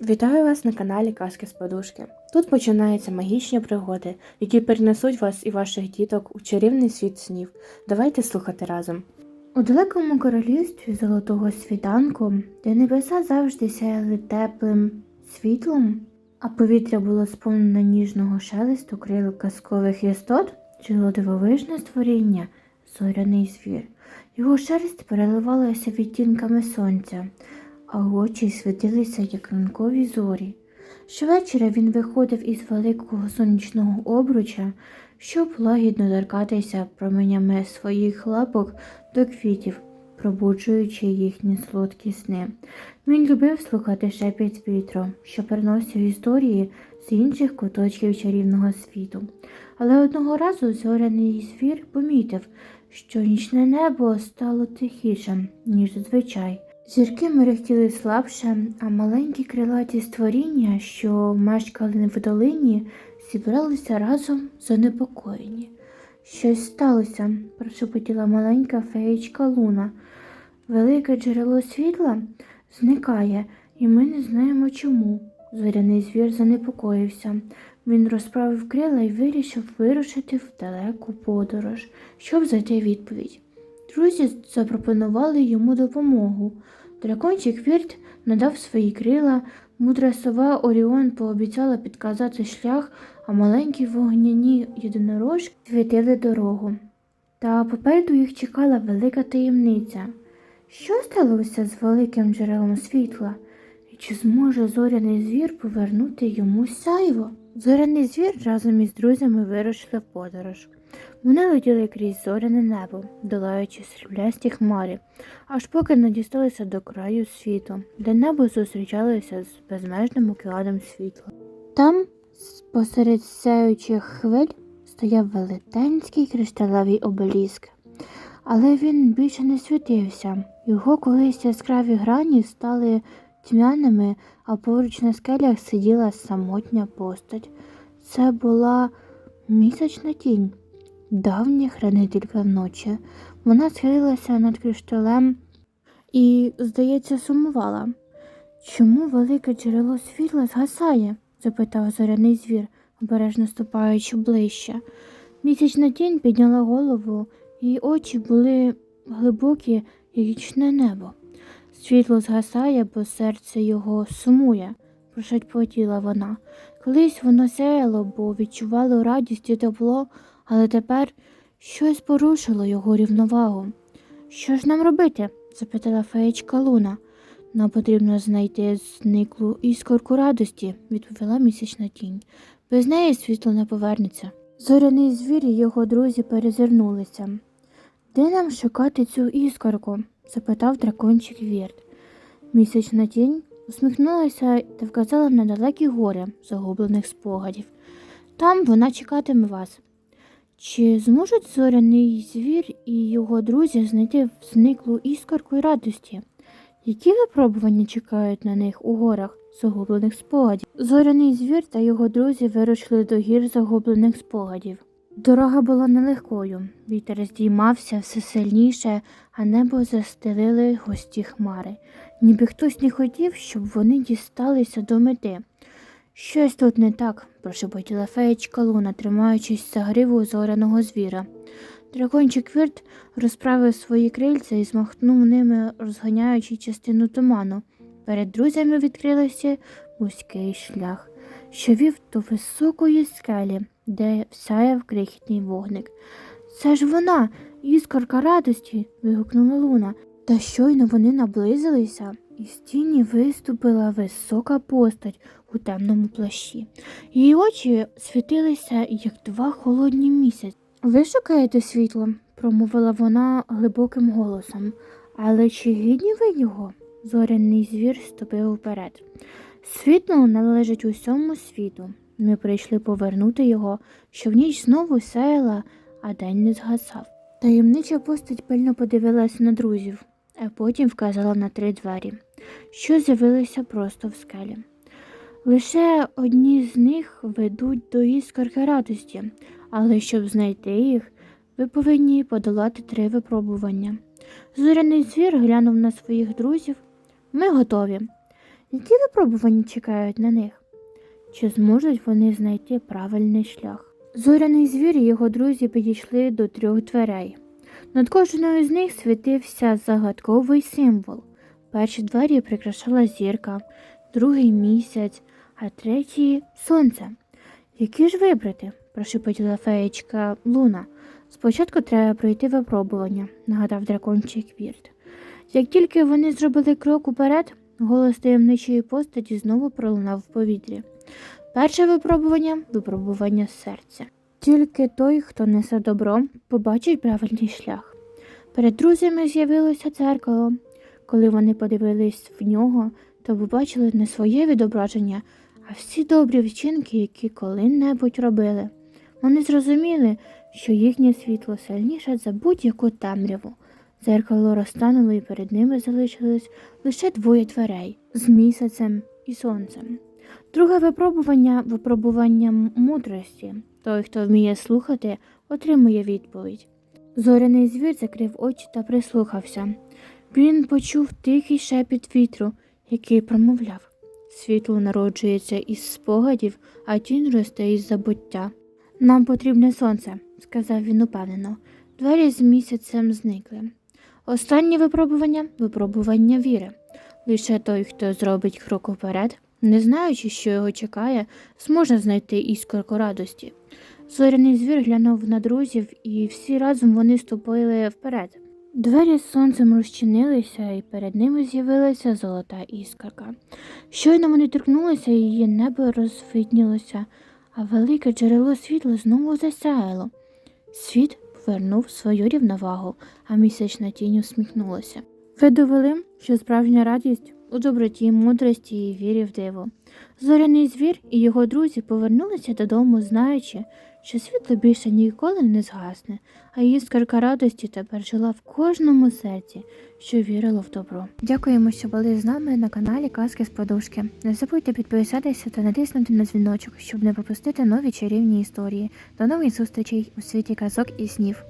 Вітаю вас на каналі Казки з Подушки. Тут починаються магічні пригоди, які перенесуть вас і ваших діток у чарівний світ снів. Давайте слухати разом. У далекому королівстві золотого світанку, де небеса завжди сяяли теплим світлом, а повітря було сповнене ніжного шелесту крил казкових істот, жило дивовижне створіння, зоряний звір. Його шерсть переливалася відтінками сонця, а очі світилися, як ранкові зорі. Щовечора він виходив із великого сонячного обруча, щоб лагідно торкатися променями своїх лапок до квітів, пробуджуючи їхні солодкі сни. Він любив слухати шепіт вітру, що приносив історії з інших куточків чарівного світу. Але одного разу зоряний звір помітив, що нічне небо стало тихішим, ніж зазвичай. Зірки мерехтіли слабше, а маленькі крилаті створіння, що мешкали в долині, зібралися разом занепокоєні. Щось сталося, прошепотіла маленька феєчка Луна. Велике джерело світла зникає, і ми не знаємо чому. Зоряний звір занепокоївся. Він розправив крила і вирішив вирушити в далеку подорож, щоб знайти відповідь. Друзі запропонували йому допомогу. Дракончик Вірт надав свої крила, мудра сова Оріон пообіцяла підказати шлях, а маленькі вогняні єдинорожки світили дорогу. Та попереду їх чекала велика таємниця. Що сталося з великим джерелом світла? Чи зможе зоряний звір повернути йому сяйво? Зоряний звір разом із друзями вирушили в подорож. Вони летіли крізь зоряне небо, долаючи сріблясті хмари, аж поки не дісталися до краю світу, де небо зустрічалося з безмежним океаном світла. Там, посеред сяючих хвиль, стояв велетенський кришталевий обеліск. Але він більше не світився. Його колись яскраві грані стали тьмяними, а поруч на скелях сиділа самотня постать. Це була місячна тінь, давня хранителька вночі. Вона схилилася над кришталем і, здається, сумувала. Чому велике джерело світла згасає? запитав зоряний звір, обережно ступаючи ближче. Місячна тінь підняла голову, її очі були глибокі, як нічне небо. Світло згасає, бо серце його сумує, прошепотіла вона. Колись воно сяяло, бо відчувало радість і тепло, але тепер щось порушило його рівновагу. Що ж нам робити? запитала феєчка Луна. Нам потрібно знайти зниклу іскорку радості, відповіла місячна тінь. Без неї світло не повернеться. Зоряний звір і його друзі перезирнулися. Де нам шукати цю іскорку? Запитав дракончик Вірт. Місячна тінь усміхнулася та вказала на далекі гори загублених спогадів. Там вона чекатиме вас. Чи зможуть зоряний звір і його друзі знайти зниклу іскорку й радості? Які випробування чекають на них у горах загублених спогадів? Зоряний звір та його друзі вирушили до гір загублених спогадів. Дорога була нелегкою, вітер здіймався все сильніше, а небо застелили густі хмари, ніби хтось не хотів, щоб вони дісталися до мети. Щось тут не так, прошепотіла феєчка Луна, тримаючись за гриву зоряного звіра. Дракончик Вірт розправив свої крильця і змахнув ними, розганяючи частину туману. Перед друзями відкрився вузький шлях, що вів до високої скелі, де всяяв крихітний вогник. Це ж вона, іскорка радості. вигукнула Луна. Та щойно вони наблизилися, і з тіні виступила висока постать у темному плащі. Її очі світилися, як два холодні місяці. Ви шукаєте світло, промовила вона глибоким голосом. Але чи гідні ви його? Зоряний звір ступив вперед. Світло належить усьому світу. Ми прийшли повернути його, що в ніч знову сяяла, а день не згасав. Таємнича постать пильно подивилася на друзів, а потім вказала на три двері, що з'явилися просто в скелі. Лише одні з них ведуть до іскорки радості, але щоб знайти їх, ви повинні подолати три випробування. Зоряний звір глянув на своїх друзів. Ми готові. Які випробування чекають на них? Чи зможуть вони знайти правильний шлях? Зоряний звір і його друзі підійшли до трьох дверей. Над кожною з них світився загадковий символ. Перші двері прикрашала зірка, другий місяць, а третій сонце. Які ж вибрати? прошепотіла феєчка Луна. Спочатку треба пройти випробування, нагадав дракончик Вірт. Як тільки вони зробили крок уперед, голос таємничої постаті знову пролунав в повітрі. Перше випробування випробування серця. Тільки той, хто несе добро, побачить правильний шлях. Перед друзями з'явилося дзеркало. Коли вони подивились в нього, то побачили не своє відображення, а всі добрі вчинки, які коли-небудь робили. Вони зрозуміли, що їхнє світло сильніше за будь-яку темряву. Дзеркало розтануло і перед ними залишилось лише двоє дверей з місяцем і сонцем. Друге випробування випробування мудрості. Той, хто вміє слухати, отримує відповідь. Зоряний звір закрив очі та прислухався. Він почув тихий шепіт вітру, який промовляв. Світло народжується із спогадів, а тінь росте із забуття. Нам потрібне сонце, сказав він упевнено. Двері з місяцем зникли. Останнє випробування випробування віри. Лише той, хто зробить крок уперед, не знаючи, що його чекає, зможе знайти іскорку радості. Зоряний звір глянув на друзів, і всі разом вони ступили вперед. Двері з сонцем розчинилися, і перед ними з'явилася золота іскорка. Щойно вони торкнулися, її небо розвиднілося, а велике джерело світла знову засяяло. Світ повернув свою рівновагу, а місячна тінь усміхнулася. Ви довели, що справжня радість у доброті, мудрості і вірі в диво. Зоряний звір і його друзі повернулися додому, знаючи, що світло більше ніколи не згасне, а іскорка радості тепер жила в кожному серці, що вірило в добро. Дякуємо, що були з нами на каналі Казки з Подушки. Не забудьте підписатися та натиснути на дзвіночок, щоб не пропустити нові чарівні історії. До нових зустрічей у світі казок і снів.